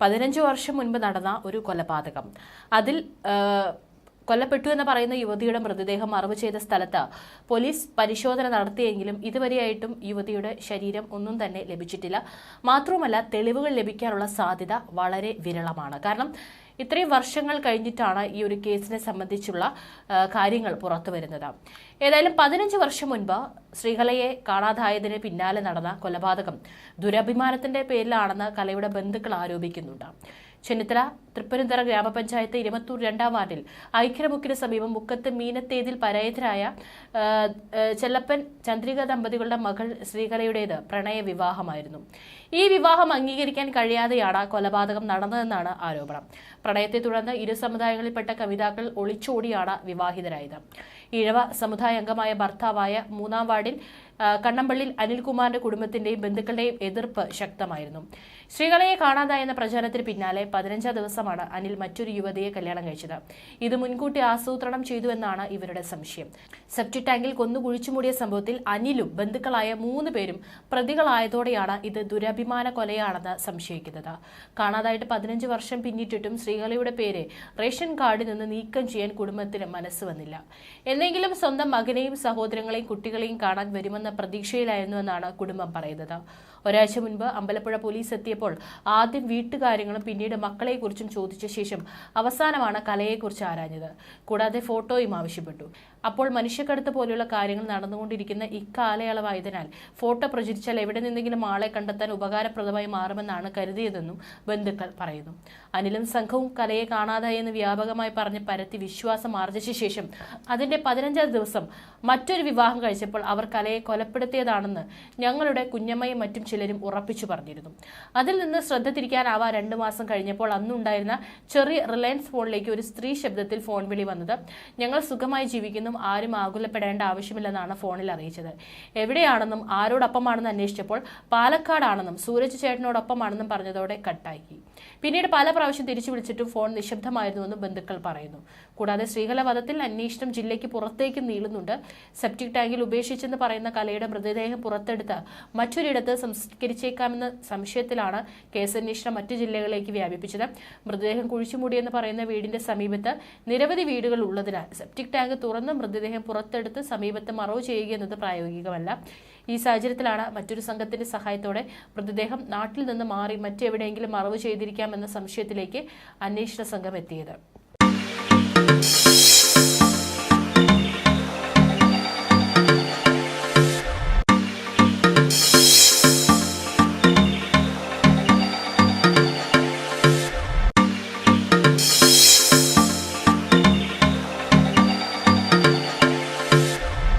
പതിനഞ്ച് വർഷം മുൻപ് നടന്ന ഒരു കൊലപാതകം. അതിൽ കൊല്ലപ്പെട്ടു എന്ന് പറയുന്ന യുവതിയുടെ മൃതദേഹം മറവ് ചെയ്ത സ്ഥലത്ത് പോലീസ് പരിശോധന നടത്തിയെങ്കിലും ഇതുവരെയായിട്ടും യുവതിയുടെ ശരീരം ഒന്നും തന്നെ ലഭിച്ചിട്ടില്ല. മാത്രവുമല്ല തെളിവുകൾ ലഭിക്കാനുള്ള സാധ്യത വളരെ വിരളമാണ്. കാരണം ഇത്രയും വർഷങ്ങൾ കഴിഞ്ഞിട്ടാണ് ഈ ഒരു കേസിനെ സംബന്ധിച്ചുള്ള കാര്യങ്ങൾ പുറത്തു വരുന്നത്. ഏതായാലും പതിനഞ്ച് വർഷം മുൻപ് ശ്രീകലയെ കാണാതായതിന് പിന്നാലെ നടന്ന കൊലപാതകം ദുരഭിമാനത്തിന്റെ പേരിലാണെന്ന് കലയുടെ ബന്ധുക്കൾ ആരോപിക്കുന്നുണ്ട്. ചെന്നിത്തല തൃപ്പനന്തറ ഗ്രാമപഞ്ചായത്ത് ഇരുപത്തൂർ രണ്ടാം വാർഡിൽ ഐക്യമുക്കിന് സമീപം മുക്കത്ത് മീനത്തേതിൽ പരായതരായ ചെല്ലപ്പൻ ചന്ദ്രിക ദമ്പതികളുടെ മകൾ ശ്രീകലയുടേത് പ്രണയ വിവാഹമായിരുന്നു. ഈ വിവാഹം അംഗീകരിക്കാൻ കഴിയാതെയാണ് കൊലപാതകം നടന്നതെന്നാണ് ആരോപണം. പ്രണയത്തെ തുടർന്ന് ഇരു സമുദായങ്ങളിൽപ്പെട്ട കവിതാക്കൾ ഒളിച്ചോടിയാണ് വിവാഹിതരായത്. ഇഴവ സമുദായ അംഗമായ ഭർത്താവായ മൂന്നാം വാർഡിൽ ആ, കണ്ണമ്പള്ളിൽ അനിൽകുമാറിന്റെ കുടുംബത്തിന്റെയും ബന്ധുക്കളുടെയും എതിർപ്പ് ശക്തമായിരുന്നു. ശ്രീകലയെ കാണാതായെന്ന പ്രചാരണത്തിന് പിന്നാലെ പതിനഞ്ചാം ദിവസമാണ് അനിൽ മറ്റൊരു യുവതിയെ കല്യാണം കഴിച്ചത്. ഇത് മുൻകൂട്ടി ആസൂത്രണം ചെയ്തു എന്നാണ് ഇവരുടെ സംശയം. സെപ്റ്റി ടാങ്കിൽ കൊന്നു കുഴിച്ചുമൂടിയ സംഭവത്തിൽ അനിലും ബന്ധുക്കളായ മൂന്ന് പേരും പ്രതികളായതോടെയാണ് ഇത് ദുരഭിമാന കൊലയാണെന്ന് സംശയിക്കുന്നത്. കാണാതായിട്ട് പതിനഞ്ച് വർഷം പിന്നിട്ടിട്ടും ശ്രീകലയുടെ പേര് റേഷൻ കാർഡിൽ നിന്ന് നീക്കം ചെയ്യാൻ കുടുംബത്തിന് മനസ്സ് വന്നില്ല. എന്നെങ്കിലും സ്വന്തം മകനെയും സഹോദരങ്ങളെയും കുട്ടികളെയും കാണാൻ വരുമെന്ന പ്രതീക്ഷയിലായിരുന്നുവെന്നാണ് കുടുംബം പറയുന്നത്. ഒരാഴ്ച മുൻപ് അമ്പലപ്പുഴ പോലീസ് എത്തിയപ്പോൾ ആദ്യം വീട്ടുകാര്യങ്ങളും പിന്നീട് മക്കളെക്കുറിച്ചും ചോദിച്ച ശേഷം അവസാനമാണ് കലയെക്കുറിച്ച് ആരാഞ്ഞത്. കൂടാതെ ഫോട്ടോയും ആവശ്യപ്പെട്ടു. അപ്പോൾ മനുഷ്യക്കടത്ത് പോലെയുള്ള കാര്യങ്ങൾ നടന്നുകൊണ്ടിരിക്കുന്ന ഇക്കാലയളവായതിനാൽ ഫോട്ടോ പ്രചരിച്ചാൽ എവിടെ നിന്നെങ്കിലും ആളെ കണ്ടെത്താൻ ഉപകാരപ്രദമായി മാറുമെന്നാണ് കരുതിയതെന്നും ബന്ധുക്കൾ പറയുന്നു. അനിലും സംഘവും കലയെ കാണാതായെന്ന് വ്യാപകമായി പറഞ്ഞ് പരത്തി വിശ്വാസം ആർജിച്ച ശേഷം അതിന്റെ പതിനഞ്ചാം ദിവസം മറ്റൊരു വിവാഹം കഴിച്ചപ്പോൾ അവർ കലയെ കൊലപ്പെടുത്തിയതാണെന്ന് ഞങ്ങളുടെ കുഞ്ഞമ്മയും മറ്റും ചിലരും ഉറപ്പിച്ചു പറഞ്ഞിരുന്നു. അതിൽ നിന്ന് ശ്രദ്ധ തിരിക്കാനാവാ രണ്ടു മാസം കഴിഞ്ഞപ്പോൾ അന്നുണ്ടായിരുന്ന ചെറിയ റിലയൻസ് ഫോണിലേക്ക് ഒരു സ്ത്രീ ശബ്ദത്തിൽ ഫോൺ വിളി വന്നത്. ഞങ്ങൾ സുഖമായി ജീവിക്കുന്നു. ആരും ആകുലപ്പെടേണ്ട ആവശ്യമില്ലെന്നാണ് ഫോണിൽ അറിയിച്ചത്. എവിടെയാണെന്നും ആരോടൊപ്പമാണെന്ന് അന്വേഷിച്ചപ്പോൾ പാലക്കാടാണെന്നും സൂരജ് ചേട്ടനോടൊപ്പമാണെന്നും പറഞ്ഞതോടെ കട്ടാക്കി പിന്നീട് പല പ്രാവശ്യം തിരിച്ചു വിളിച്ചിട്ടും ഫോൺ നിശബ്ദമായിരുന്നുവെന്നും ബന്ധുക്കൾ പറയുന്നു. കൂടാതെ ശ്രീകല വധത്തിൽ അന്വേഷണം ജില്ലയ്ക്ക് പുറത്തേക്കും നീളുന്നുണ്ട്. സെപ്റ്റിക് ടാങ്കിൽ ഉപേക്ഷിച്ചെന്ന് പറയുന്ന കലയുടെ മൃതദേഹം പുറത്തെടുത്ത് മറ്റൊരിടത്ത് സംസ്കരിച്ചേക്കാമെന്ന സംശയത്തിലാണ് കേസന്വേഷണം മറ്റു ജില്ലകളിലേക്ക് വ്യാപിപ്പിച്ചത്. മൃതദേഹം കുഴിച്ചുമൂടിയെന്ന് പറയുന്ന വീടിന്റെ സമീപത്ത് നിരവധി വീടുകൾ ഉള്ളതിനാൽ സെപ്റ്റിക് ടാങ്ക് തുറന്ന് മൃതദേഹം പുറത്തെടുത്ത് സമീപത്ത് മറവ് ചെയ്യുക എന്നത് പ്രായോഗികമല്ല. ഈ സാഹചര്യത്തിലാണ് മറ്റൊരു സംഘത്തിന്റെ സഹായത്തോടെ മൃതദേഹം നാട്ടിൽ നിന്ന് മാറി മറ്റെവിടെയെങ്കിലും മറവ് ചെയ്തിരിക്കാമെന്ന സംശയത്തിലേക്ക് അന്വേഷണ സംഘം എത്തിയത്.